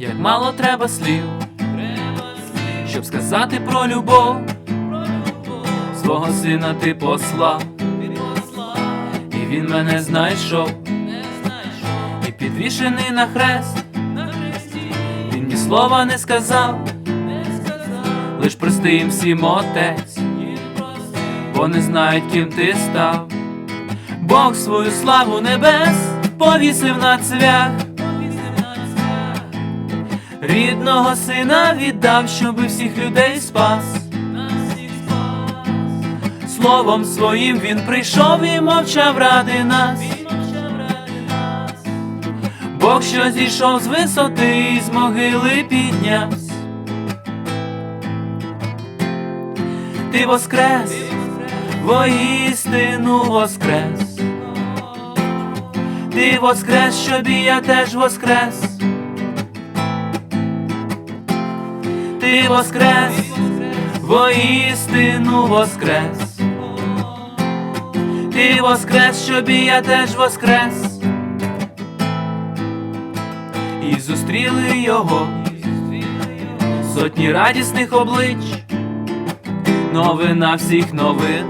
як мало треба слів, щоб сказати про любов, свого сина ти послав, і він мене знайшов, і підвішений на хрест, він ні слова не сказав, лиш прости їм всім отець, бо не знають, ким ти став. Бог свою славу небес повісив на цвях, рідного сина віддав, щоби всіх людей спас. Словом своїм він прийшов і мовчав ради нас. Бог, що зійшов з висоти і з могили піднявся. Ти воскрес, воістину воскрес. Ти воскрес, щоб і я теж воскрес. Ти воскрес, воістину воскрес. Ти воскрес, щоб і я теж воскрес. І зустріли його сотні радісних облич, новина всіх новин,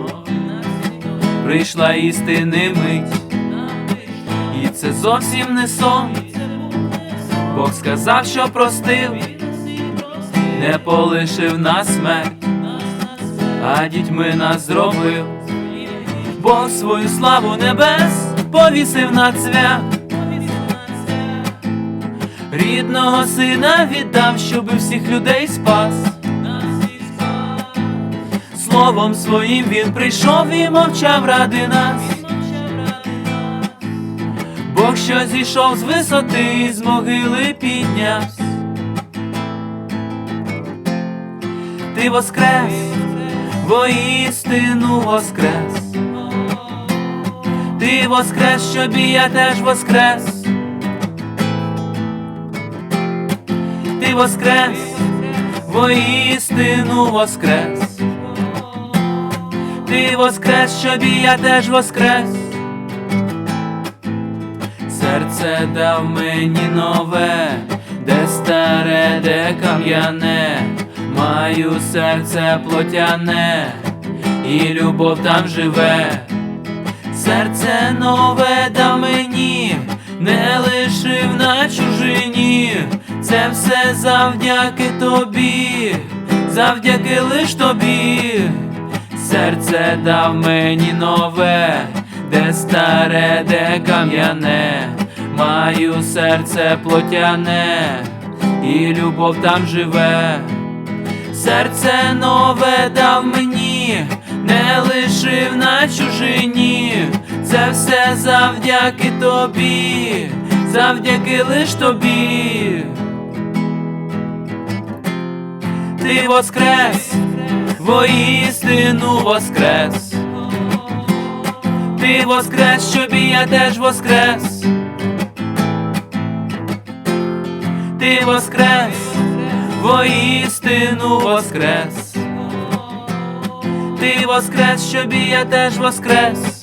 прийшла істини мить, і це зовсім не сон. Бог сказав, що простив, не полишив нас смерть, а дітьми нас зробив. Бог свою славу небес повісив на цвях. Рідного сина віддав, щоби всіх людей спас. Словом своїм він прийшов і мовчав ради нас. Бог, що зійшов з висоти і з могили піднявся. Ти воскрес, воістину воскрес. Ти воскрес, щоб і я теж воскрес. Ти воскрес, воістину воскрес. Ти воскрес, щоб і я теж воскрес. Серце дав мені нове, де старе, де кам'яне, маю серце плотяне, і любов там живе. Серце нове дав мені, не лишив на чужині, це все завдяки тобі, завдяки лиш тобі. Серце дав мені нове, де старе, де кам'яне, маю серце плотяне, і любов там живе. Серце нове дав мені, не лишив на чужині, це все завдяки тобі, завдяки лиш тобі. Ти воскрес, воістину воскрес. Ти воскрес, щоб і я теж воскрес. Ти воскрес, воістину воскрес. Ти воскрес, щоб і я теж воскрес.